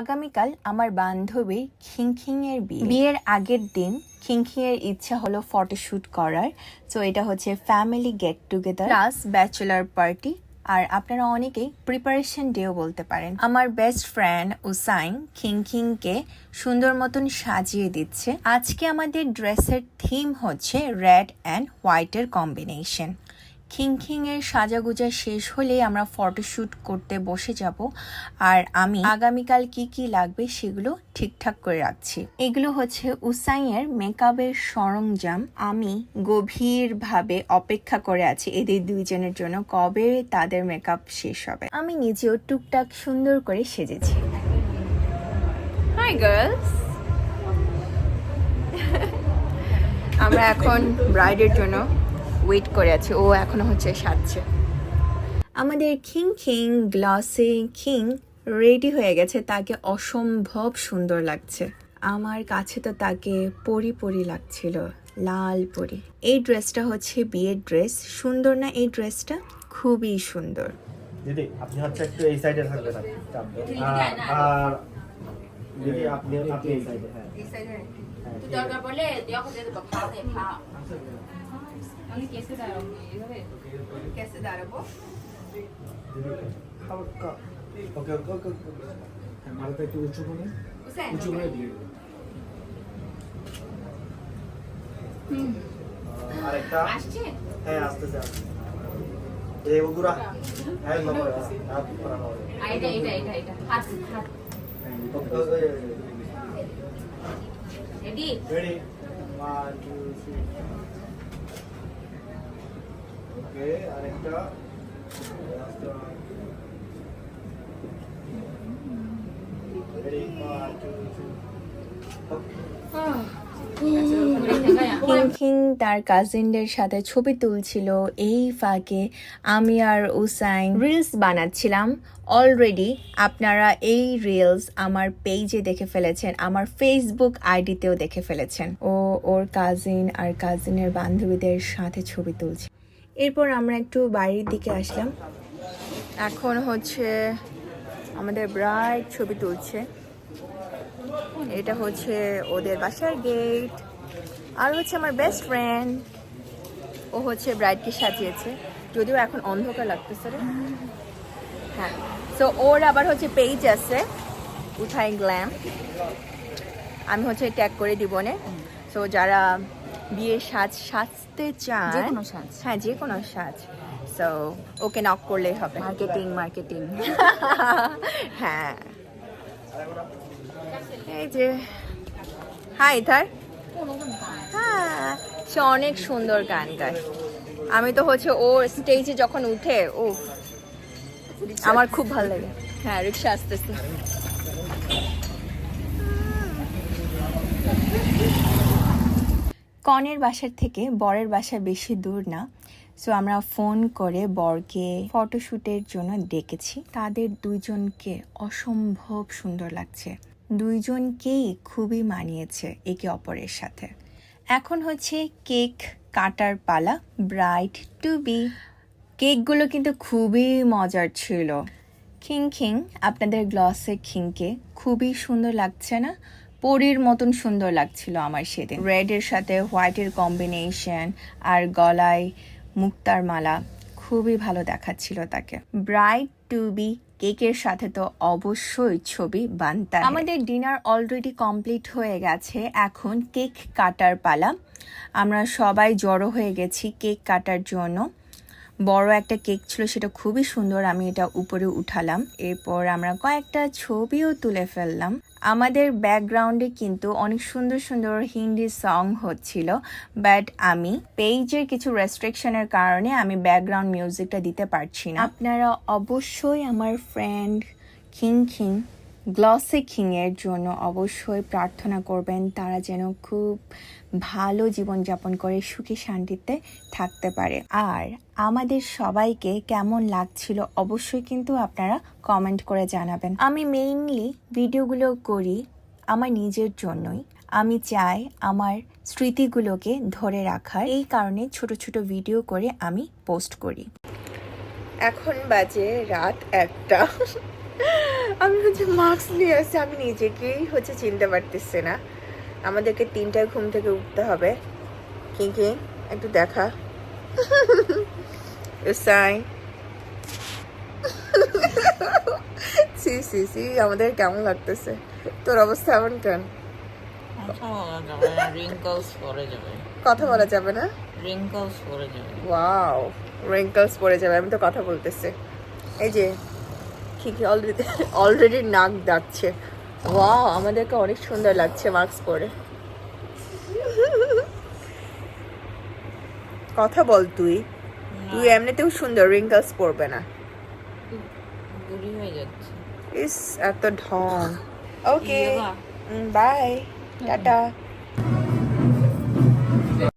আগামীকাল আমার বান্ধবী খিংখিং এর বিয়ে। বিয়ের আগের দিন খিংখিং এর ইচ্ছা হলো ফটোশুট করার। তো এটা হচ্ছে family get together plus bachelor party আর আপনারা অনেকেই প্রিপারেশন ডেও বলতে পারেন। আমার বেস্ট ফ্রেন্ড উসাইন খিংখিংকে সুন্দর মতন সাজিয়ে দিচ্ছে। আজকে আমাদের ড্রেসের থিম হচ্ছে রেড অ্যান্ড হোয়াইটের কম্বিনেশন খিংখিং এর সাজাগুজা শেষ হলেই আমরা ফটোশ্যুট করতে বসে যাব। আর আমি আগামীকাল কি কি লাগবে সেগুলো ঠিকঠাক করে রাখছি। এগুলো হচ্ছে উসাইয়ের মেকআপের সরঞ্জাম। আমি গভীরভাবে অপেক্ষা করে আছি এদের দুইজনের জন্য কবে তাদের মেকআপ শেষ হবে। আমি নিজেও টুকটাক সুন্দর করে সেজেছি। হাই গার্লস আমরা এখন ব্রাইডের জন্য ওয়েট করে আছে ও এখনও হচ্ছে সাজছে। আমাদের খিং খিং গ্লাসে খিং রেডি হয়ে গেছে তাকে অসম্ভব সুন্দর লাগছে। আমার কাছে তো তাকে পরি পরি লাগছিল লাল পরি। এই ড্রেসটা হচ্ছে বিয়ের ড্রেস সুন্দর না এই ড্রেসটা খুবই সুন্দর। দিদি আপনি হচ্ছে একটু এই সাইডে থাকবেন আর- আর দিদি আপনি আপনি এই সাইডে হ্যাঁ। হ্যাঁ, ঠিক আছে। দরকার ভাও আমি কেসে দাঁড়াবো এভাবে কেসে দাঁড়াবো দিদি, হালকা। ওকে ওকে ওকে ওকে। হ্যাঁ, মাথাটা একটু উঁচু করে উঁচু করে দিয়ে দিন। আহ, আরেকটা আসছে হ্যাঁ আসতেছে আসতেছে। এই বগুড়া হ্যাঁ নম্বর হাত করানো হবে আর এটা এটা এটা এটা হাত হাত okay okay ready ready one two three খিং তার কাজিনদের সাথে ছবি তুলছিল এই ফাঁকে। আমি আর উসাইন রিলস বানাচ্ছিলাম। অলরেডি আপনারা এই রিলস আমার পেজে দেখে ফেলেছেন, আমার ফেসবুক আইডিতেও দেখে ফেলেছেন। ও ওর কাজিন আর কাজিনের বান্ধবীদের সাথে ছবি তুলছে। এরপর আমরা একটু বাড়ির দিকে আসলাম। এখন হচ্ছে আমাদের ব্রাইড ছবি তুলছে। এটা হচ্ছে ওদের বাসার গেট আর হচ্ছে আমার বেস্ট ফ্রেন্ড ও হচ্ছে ব্রাইডকে সাজিয়েছে। যদিও এখন অন্ধকার লাগতেছে রে। হ্যাঁ তো ওর আবার হচ্ছে পেজ আছে, উঠাই গ্ল্যাম আমি হচ্ছে ট্যাগ করে দিব নে। তো যারা বিয়ে সাজ সাজতে চান? যে কোনো সাজ। হ্যাঁ যে কোনো সাজ। সো ওকে নক করলেই হবে। মার্কেটিং মার্কেটিং হ্যাঁ। এই যে হাই ইথার হ্যাঁ সে অনেক সুন্দর গান গায়। আমি তো হচ্ছে ও স্টেজে যখন উঠে ও আমার খুব ভালো লাগে। হ্যাঁ রিক্সা আসতেছে। কনের বাসার থেকে বরের বাসা বেশি দূর না। সো আমরা ফোন করে বরকে ফটোশ্যুটের জন্য ডেকেছি। তাদের দুইজনকে অসম্ভব সুন্দর লাগছে। দুইজনকেই খুবই মানিয়েছে একে অপরের সাথে। এখন হচ্ছে কেক কাটার পালা, ব্রাইট টু বি। কেকগুলো কিন্তু খুবই মজার ছিল। খিং খিং, আপনাদের গ্লসে খিংকে। খুবই সুন্দর লাগছে না? পরীর মতন সুন্দর লাগছিল আমার সেদিন। রেডের সাথে হোয়াইটের কম্বিনেশন আর গলায় মুক্তার মালা খুবই ভালো দেখাচ্ছিল তাকে। ব্রাইট টু বি কেকের সাথে তো অবশ্যই ছবি বানতে। আমাদের ডিনার অলরেডি কমপ্লিট হয়ে গেছে, এখন কেক কাটার পালা। আমরা সবাই জড়ো হয়ে গেছি কেক কাটার জন্য। বড় একটা কেক ছিল, সেটা খুবই সুন্দর, আমি এটা উপরে উঠালাম। এরপর আমরা কয়েকটা ছবিও তুলে ফেললাম। আমাদের ব্যাকগ্রাউন্ডে কিন্তু অনেক সুন্দর সুন্দর হিন্দি সং হচ্ছিল বাট আমি পেজের কিছু রেস্ট্রিকশনের কারণে আমি ব্যাকগ্রাউন্ড মিউজিকটা দিতে পারছি না। আপনারা অবশ্যই আমার ফ্রেন্ড খিং খিং গ্লসে খিংয়ের জন্য অবশ্যই প্রার্থনা করবেন, তারা যেন খুব ভালো জীবনযাপন করে, সুখী শান্তিতে থাকতে পারে। আর আমাদের সবাইকে কেমন লাগছিল অবশ্যই কিন্তু আপনারা কমেন্ট করে জানাবেন। আমি মেইনলি ভিডিওগুলো করি আমার নিজের জন্যই। আমি চাই আমার স্মৃতিগুলোকে ধরে রাখার। এই কারণে ছোট ছোট ভিডিও করে আমি পোস্ট করি। এখন বাজে রাত একটা। আমি হচ্ছে মাস্ক নিয়ে আসছি আমি নিজেকেই হচ্ছে চিনতে পারতেছি না। আমাদেরকে তিনটায় ঘুম থেকে উঠতে হবে। কি কি? একটু দেখা। সাই সি সি সি আমাদের কেমন লাগতেছে? তোর অবস্থা এমন কেন? কথা বলা যাবে না রিঙ্কলস পরে যাবে। রিঙ্কলস পরে ওয়াও রিঙ্কলস পড়ে যাবে আমি তো কথা বলতেছি। এই যে কি কি অলরেডি অলরেডি নাক ডাকছে। ওয়াও আমাদেরকে অনেক সুন্দর লাগছে মাস্ক পরে। কথা বল তুই। তুই এমনিতেও সুন্দর রিঙ্কলস পরবে না। বুড়ি হয়ে যাচ্ছে। ইস এত ঢং। Okay bye tata.